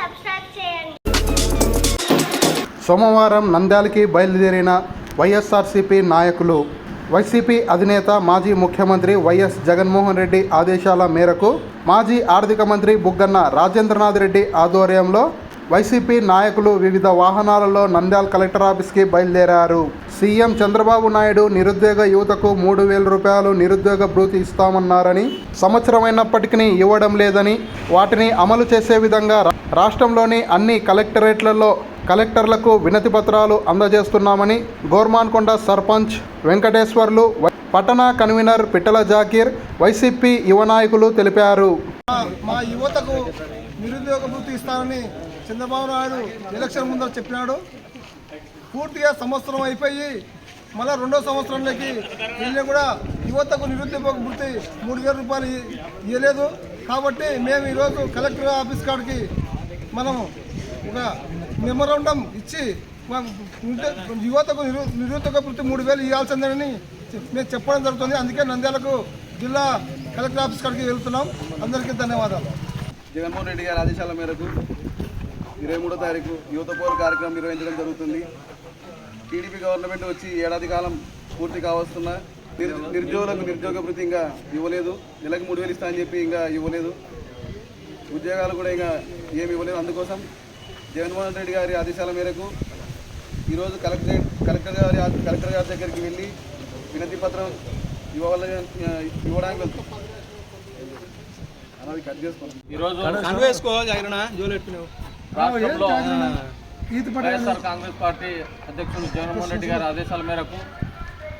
Subscribe చేయండి. సోమవారం నంద్యాలకి బయలుదేరిన వైఎస్ఆర్సీపీ నాయకులు వైసీపీ అధినేత మాజీ ముఖ్యమంత్రి వైఎస్ జగన్మోహన్ రెడ్డి ఆదేశాల మేరకు మాజీ ఆర్థిక మంత్రి బుగ్గన్న రాజేంద్రనాథ్ రెడ్డి ఆధ్వర్యంలో వైసీపీ నాయకులు వివిధ వాహనాలలో నంద్యాల కలెక్టర్ ఆఫీస్కి బయలుదేరారు. సీఎం చంద్రబాబు నాయుడు నిరుద్యోగ యువతకు మూడు వేల రూపాయలు నిరుద్యోగ భృతి ఇస్తామన్నారని సంవత్సరమైనప్పటికీ ఇవ్వడం లేదని వాటిని అమలు చేసే విధంగా రాష్ట్రంలోని అన్ని కలెక్టరేట్లలో కలెక్టర్లకు వినతి పత్రాలు అందజేస్తున్నామని గోర్మాన్కొండ సర్పంచ్ వెంకటేశ్వర్లు పట్టణ కన్వీనర్ పిట్టల జాకీర్ వైసీపీ యువ నాయకులు తెలిపారు. మా- యువతకు నిరుద్యోగ వృత్తి ఇస్తానని చంద్రబాబు నాయుడు ఎలక్షన్ ముందర చెప్పినాడు. పూర్తిగా సంవత్సరం అయిపోయి మళ్ళా రెండో సంవత్సరంలోకి వెళ్ళి కూడా యువతకు నిరుద్యోగ వృత్తి మూడు వేల రూపాయలు ఇవ్వలేదు కాబట్టి మేము ఈరోజు కలెక్టర్ ఆఫీస్ కాడికి మనం ఒక మెమోరాండం ఇచ్చి యువతకు నిరు నిరుద్యోగ వృత్తి మూడు వేలు ఇవ్వాల్సిందని మేము చెప్పడం జరుగుతుంది. అందుకే నంద్యాలకు జిల్లా కలెక్టర్ ఆఫీస్ కాడికి వెళ్తున్నాం. అందరికీ ధన్యవాదాలు. జగన్మోహన్ రెడ్డి గారి ఆదేశాల మేరకు ఇరవై మూడో తారీఖు యువత పోరు కార్యక్రమం నిర్వహించడం జరుగుతుంది. టీడీపీ గవర్నమెంట్ వచ్చి ఏడాది కాలం పూర్తి కావస్తున్న నిరుద్యోగులకు నిరుద్యోగ భృతి ఇంకా ఇవ్వలేదు. నెలకు మూడు వేలు ఇస్తా అని చెప్పి ఇంకా ఇవ్వలేదు. ఉద్యోగాలు కూడా ఇంకా ఏమి ఇవ్వలేదు. అందుకోసం జగన్మోహన్ రెడ్డి గారి ఆదేశాల మేరకు ఈరోజు కలెక్టర్ కలెక్టర్ గారి కలెక్టర్ గారి దగ్గరికి వెళ్ళి వినతి పత్రం ఇవ్వాల ఇవ్వడానికి వెళ్తాం. అన్నది కట్ చేసుకోండి ఈరోజు రాష్ట్రంలో రాష్ట్రంలో వైఎస్ఆర్ కాంగ్రెస్ పార్టీ అధ్యక్షులు జగన్మోహన్ రెడ్డి గారి ఆదేశాల మేరకు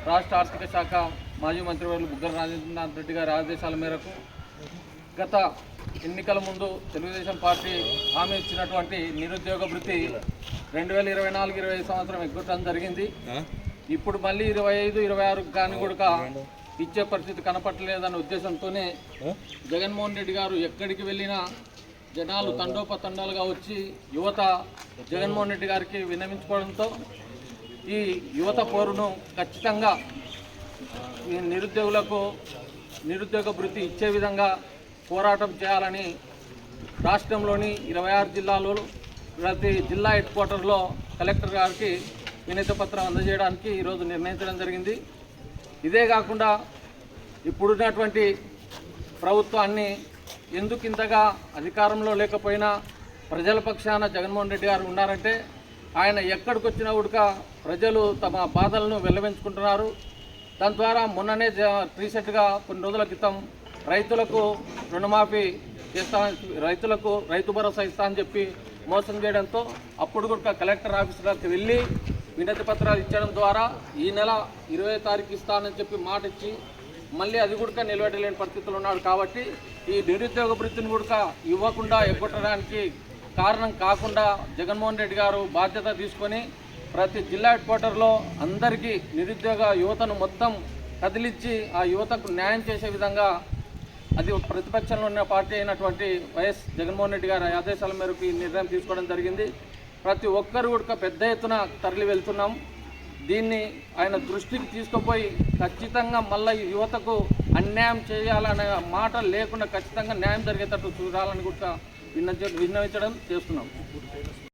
రాష్ట్ర ఆర్థిక శాఖ మాజీ మంత్రివర్యులు బుగ్గన రాజేంద్రనాథ్ రెడ్డి గారి ఆదేశాల మేరకు గత ఎన్నికల ముందు తెలుగుదేశం పార్టీ హామీ ఇచ్చినటువంటి నిరుద్యోగ భృతి రెండు వేల ఇరవై నాలుగు ఇరవై ఐదు సంవత్సరం ఎగ్గొట్టడం జరిగింది. ఇప్పుడు మళ్ళీ ఇరవై ఐదు ఇరవై ఆరు కానీ కూడా ఇచ్చే పరిస్థితి కనపట్టలేదన్న ఉద్దేశంతోనే జగన్మోహన్ రెడ్డి గారు ఎక్కడికి వెళ్ళినా జనాలు తండోపతండాలుగా వచ్చి యువత జగన్మోహన్ రెడ్డి గారికి విన్నవించుకోవడంతో ఈ యువత పోరును ఖచ్చితంగా ఈ నిరుద్యోగులకు నిరుద్యోగ భృతి ఇచ్చే విధంగా పోరాటం చేయాలని రాష్ట్రంలోని ఇరవై ఆరు జిల్లాలో ప్రతి జిల్లా హెడ్ క్వార్టర్లో కలెక్టర్ గారికి వినతి పత్రం అందజేయడానికి ఈరోజు నిర్ణయించడం జరిగింది. ఇదే కాకుండా ఇప్పుడున్నటువంటి ప్రభుత్వాన్ని ఎందుకు ఇంతగా అధికారంలో లేకపోయినా ప్రజల పక్షాన జగన్మోహన్ రెడ్డి గారు ఉన్నారంటే ఆయన ఎక్కడికి వచ్చినా ఉడక ప్రజలు తమ బాధలను వెల్లవించుకుంటున్నారు. దాని ద్వారా మొన్ననే జ- రీసెంట్గా కొన్ని రోజుల క్రితం రైతులకు రుణమాఫీ చేస్తా రైతులకు రైతు భరోసా ఇస్తా అని చెప్పి మోసం చేయడంతో అప్పుడు కూడా కలెక్టర్ ఆఫీసులకు వెళ్ళి వినతి పత్రాలు ఇచ్చడం ద్వారా ఈ నెల ఇరవై తారీఖు ఇస్తానని చెప్పి మాట ఇచ్చి మళ్ళీ అది కూడా నిలబెట్టలేని పరిస్థితులు ఉన్నాడు కాబట్టి ఈ నిరుద్యోగ వృత్తిని కూడా ఇవ్వకుండా ఎగ్గొట్టడానికి కారణం కాకుండా జగన్మోహన్ రెడ్డి గారు బాధ్యత తీసుకొని ప్రతి జిల్లా హెడ్ క్వార్టర్లో అందరికీ నిరుద్యోగ యువతను మొత్తం కదిలించి ఆ యువతకు న్యాయం చేసే విధంగా అది ప్రతిపక్షంలో ఉన్న పార్టీ అయినటువంటి వైఎస్ జగన్మోహన్ రెడ్డి గారి ఆదేశాల మేరకు ఈ నిర్ణయం తీసుకోవడం జరిగింది. ప్రతి ఒక్కరు కూడా పెద్ద ఎత్తున తరలి వెళ్తున్నాం. దీన్ని ఆయన దృష్టికి తీసుకుపోయి ఖచ్చితంగా మళ్ళీ యువతకు అన్యాయం చేయాలనే మాట లేకుండా ఖచ్చితంగా న్యాయం జరిగేటట్టు చూడాలని కూడా విన్న విన్నవించడం చేస్తున్నాం.